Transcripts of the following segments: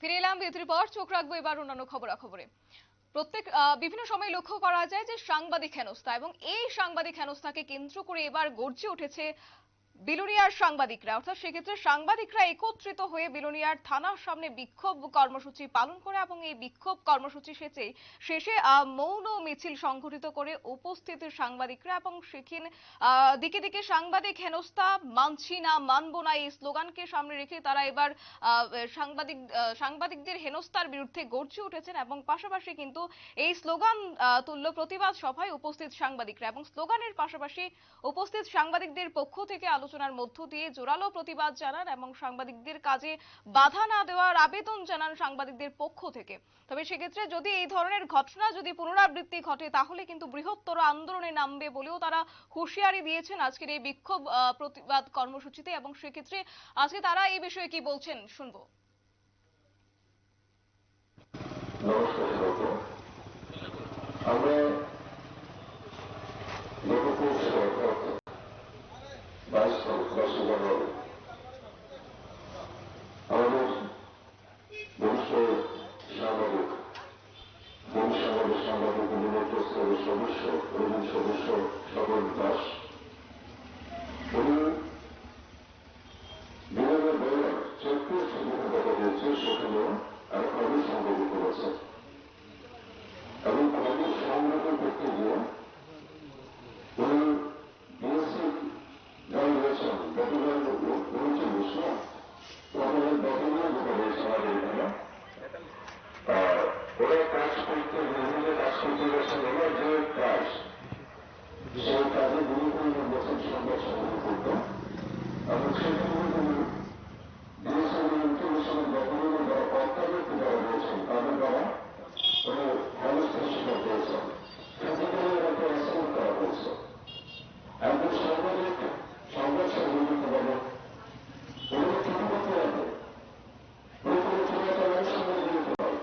ফিরে এলাম, বিরতির পর চোখ রাখব এবার অন্যান্য খবরাখবরে। প্রত্যেক বিভিন্ন সময় লক্ষ্য করা যায় যে সাংবাদিক হেনস্থা এবং এই সাংবাদিক হেনস্থাকে কেন্দ্র করে এবার গর্জে উঠেছে বিলুনিয়ার সাংবাদিকরা, অর্থাৎ সেক্ষেত্রে সাংবাদিকরা একত্রিত হয়ে বিলুনিয়ার থানার সামনে বিক্ষোভ কর্মসূচি পালন করে এবং এই বিক্ষোভ কর্মসূচি শেষে শেষে মৌন মিছিল সংঘটিত করে উপস্থিত সাংবাদিকরা এবং সেখানে দিকে দিকে সাংবাদিক হেনস্থা, মানছি না, মানবো না এই স্লোগানকে সামনে রেখে তারা এবার সাংবাদিক সাংবাদিকদের হেনস্থার বিরুদ্ধে গর্জে উঠেছেন এবং পাশাপাশি কিন্তু এই স্লোগান তুল্য প্রতিবাদ সভায় উপস্থিত সাংবাদিকরা এবং স্লোগানের পাশাপাশি উপস্থিত সাংবাদিকদের পক্ষ থেকে আলোচনার মধ্য দিয়ে জোরালো প্রতিবাদ জানান এবং সাংবাদিকদের কাজে বাধা না দেওয়ার আবেদন জানান সাংবাদিকদের পক্ষ থেকে। তবে সেক্ষেত্রে যদি এই ধরনের ঘটনা যদি পুনরাবৃত্তি ঘটে, তাহলে কিন্তু বৃহত্তর আন্দোলনে নামবে বলেও তারা হুঁশিয়ারি দিয়েছেন আজকের এই বিক্ষোভ প্রতিবাদ কর্মসূচিতে এবং সেক্ষেত্রে আজকে তারা এই বিষয়ে কি বলছেন শুনব। আমরা বাইশ তারিখ বা শুক্রবার আমাদের বরিষ্ঠ সাংবাদিক আমাদের সাংবাদিক নিযুক্ত স্তরের সদস্য প্রবীণ সদস্য সকল দাস সেই কাজে গুরুত্ব বছর সংবাদ সংগ্রহ করতেন এবং সেখানে তিনি বিএসএন ইন্টারন্যাশনাল গভর্নমেন্ট যারা কর্তাব্যক্তি যারা রয়েছেন তাদের দ্বারা কোনো হেনস্থার শিকার করেছেন ফিজিক্যালি এটাকে অ্যাসেন্ট করা হয়েছে একজন সাংবাদিক সংবাদ সংগঠিত বলে উনি ছোট করতে হবে উনি কোনো চোরাচালান সঙ্গে জড়িত নয়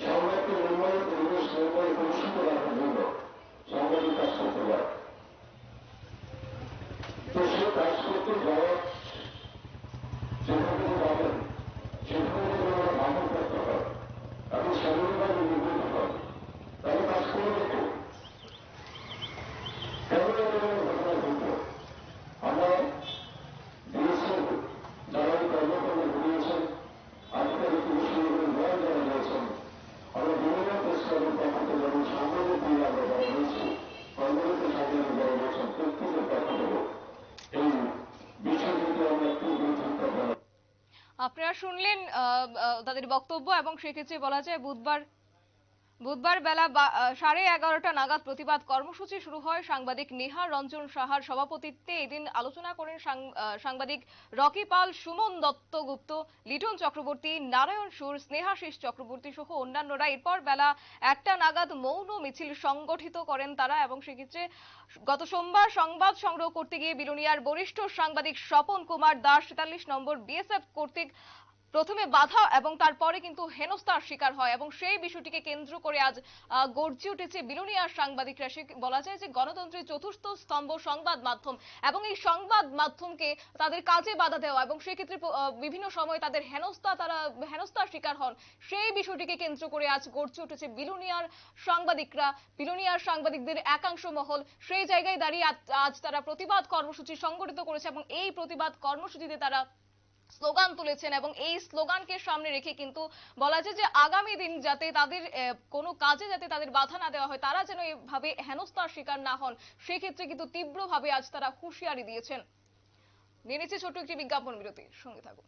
সংবাদকে নির্মাণ পরিবেশ নির্মাণ কলুষিত রাখার জন্য সাংবাদিক কাজ করতে পারে তো সে কাজ করতে যাওয়ার যেখানে যাবেন সেখানে যদি আমরা বাধা করতে হয় এবং শারীরিকভাবে নিবৃত হয় তাহলে কাজ করে দেখো কেন এরকম ঘটনা ঘটল আমরা বিএসএফ যারা এই কর্মকর্তা ঘুরিয়েছেন আধিকারিক বিষয়গুলো জ্ঞান যারা রয়েছেন আমরা বিভিন্ন প্রেস ক্লাবের পক্ষ থেকে এবং সাংবাদিক দিয়ে আমরা যারা রয়েছি কর্মরত সাংবাদিক যারা রয়েছেন প্রত্যেকের পক্ষ থেকে এই বিষয়টিকে আমরা তীব্র চিন্তা জানাই আপনারা শুনলেন তাদের বক্তব্য এবং সেক্ষেত্রে বলা যায় বুধবার বুধবার বেলা সাড়ে এগারোটা নাগাদ প্রতিবাদ কর্মসূচি শুরু হয়। সাংবাদিক নেহা রঞ্জন সাহার সভাপতিত্বে এদিন আলোচনা করেন সাংবাদিক রকি পাল, সুমন দত্তগুপ্ত লিটন চক্রবর্তী, নারায়ণ সুর স্নেহাশিস চক্রবর্তী সহ অন্যান্যরা। এরপর বেলা একটা নাগাদ মৌন মিছিল সংগঠিত করেন তারা এবং সেক্ষেত্রে গত সোমবার সংবাদ সংগ্রহ করতে গিয়ে বিলুনিয়ার বরিষ্ঠ সাংবাদিক স্বপন কুমার দাস, তেতাল্লিশ নম্বর বিএসএফ কর্তৃক প্রথমে বাধা এবং তারপরে কিন্তু হেনস্থার শিকার হয় এবং সেই বিষয়টিকে কেন্দ্র করে আজ গর্জে উঠেছে বিলুনিয়ার সাংবাদিকরা। সে বলা যায় যে গণতন্ত্রের চতুর্থ স্তম্ভ সংবাদ মাধ্যম এবং এই সংবাদ মাধ্যমকে তাদের কাজে বাধা দেওয়া এবং সেক্ষেত্রে বিভিন্ন সময় তাদের হেনস্থা, তারা হেনস্থার শিকার হন, সেই বিষয়টিকে কেন্দ্র করে আজ গর্জে উঠেছে বিলুনিয়ার সাংবাদিকরা। বিলুনিয়ার সাংবাদিকদের একাংশ মহল সেই জায়গায় দাঁড়িয়ে আজ তারা প্রতিবাদ কর্মসূচি সংগঠিত করেছে এবং এই প্রতিবাদ কর্মসূচিতে তারা স্লোগান তুলেছেন এবং এই স্লোগানকে সামনে রেখে কিন্তু বলা যায় যে আগামী দিন যাতে তাদের কোনো কাজে যাতে তাদের বাধা না দেওয়া হয়, তারা যেন এভাবে হেনস্থার শিকার না হন, সেক্ষেত্রে কিন্তু তীব্রভাবে আজ তারা হুঁশিয়ারি দিয়েছেন। নিয়ে নিচ্ছে ছোট্ট একটি বিজ্ঞাপন বিরতি সঙ্গে থাকুন।